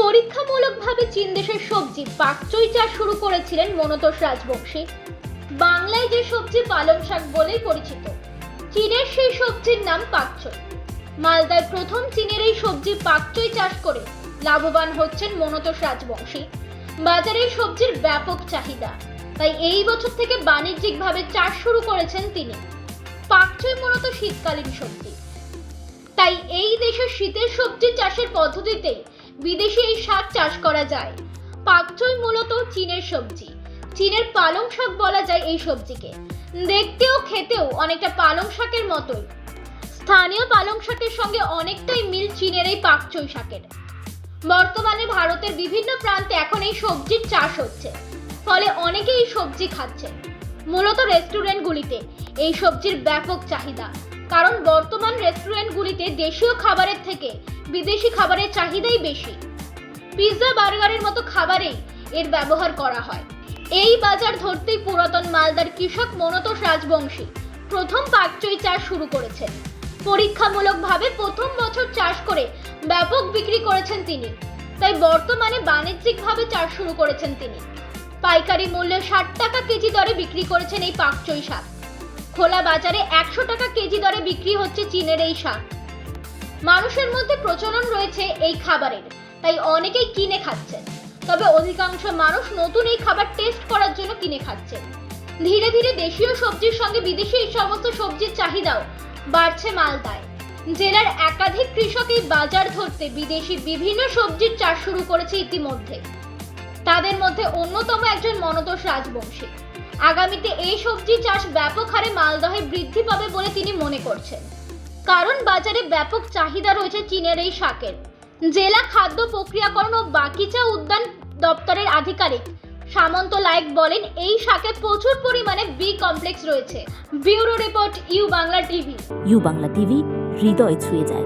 পরীক্ষামূলকভাবে চীন দেশের সবজি, পাকচই চাষ শুরু করেছিলেন মনতোষ রাজবংশী। বাংলায় যে সবজি পালং শাক বলেই পরিচিত, চীনের সেই সবজির নাম পাকচই। মালদায় প্রথম চীনের এই সবজি পাকচই চাষ করে লাভবান হচ্ছেন মনতোষ রাজবংশী। বাজারে সবজির ব্যাপক চাহিদা, তাই এই বছর থেকে বাণিজ্যিকভাবে চাষ শুরু করেছেন তিনি। পাকচই মূলত শীতকালীন সবজি। তাই এই দেশের শীতের সবজি চাষের পদ্ধতিতে বিদেশি এই শাক চাষ করা যায়। পাকচই মূলত চীনের সবজি। চীনের পালং শাক বলা যায় এই সবজিকে। দেখতেও খেতেও অনেকটা পালং শাকের মতোই। স্থানীয় পালং শাকের সঙ্গে অনেকটাই মিল চীনের এই পাকচই শাকের। বর্তমানে ভারতের বিভিন্ন প্রান্তে এখন এই সবজির চাষ হচ্ছে। ফলে অনেকেই এই সবজি খাচ্ছেন। মূলত রেস্টুরেন্টগুলিতে এই সবজির ব্যাপক চাহিদা। কারণ বর্তমান রেস্টুরেন্টগুলিতে দেশীয় খাবারের থেকে বিদেশি খাবারের চাহিদাই বেশি। পিৎজা বার্গারের মতো খাবারেই এর ব্যবহার করা হয়। এই বাজার ধরতেই পুরাতন মালদার কৃষক মনতোষ রাজবংশী প্রথম পাকচই চাষ শুরু করেছেন। পরীক্ষামূলকভাবে প্রথম বছর চাষ করে ব্যাপক বিক্রি করেছেন তিনি। তাই বর্তমানে বাণিজ্যিকভাবে চাষ শুরু করেছেন তিনি। পাইকারি মূল্যে ষাট টাকা কেজি দরে বিক্রি করেছেন এই পাকচই শাক। খোলা বাজারে একশো টাকা কেজি দরে বিক্রি হচ্ছে চীনের এই শাক। মানুষের মধ্যে প্রচলন রয়েছে এই খাবারের। তাই অনেকেই কিনে খাচ্ছেন। তবে অধিকাংশ মানুষ নতুন এই খাবার টেস্ট করার জন্য কিনে খাচ্ছেন। ধীরে ধীরে দেশীয় সবজির সঙ্গে বিদেশি এই সমস্ত সবজির চাহিদাও বাড়ছে মালদায়। জেলার একাধিক কৃষক এই বাজার ধরতে বিদেশি বিভিন্ন সবজির চাষ শুরু করেছে ইতিমধ্যে। তাদের মধ্যে অন্যতম একজন মনতোষ রাজবংশী। আগামীতে এই সবজি চাষ ব্যাপক হারে মালদহে বৃদ্ধি পাবে বলে তিনি মনে করছেন। কারণ বাজারে ব্যাপক চাহিদা রয়েছে চীনের এই শাকের। জেলা খাদ্য প্রক্রিয়াকরণ ও বাকিচা উদ্যান দপ্তরের আধিকারিক সামন্ত লায়ক বলেন, এই শাকে প্রচুর পরিমাণে বি কমপ্লেক্স রয়েছে। Bureau report, U Bangla TV. U Bangla TV, হৃদয় ছুঁয়ে যায়।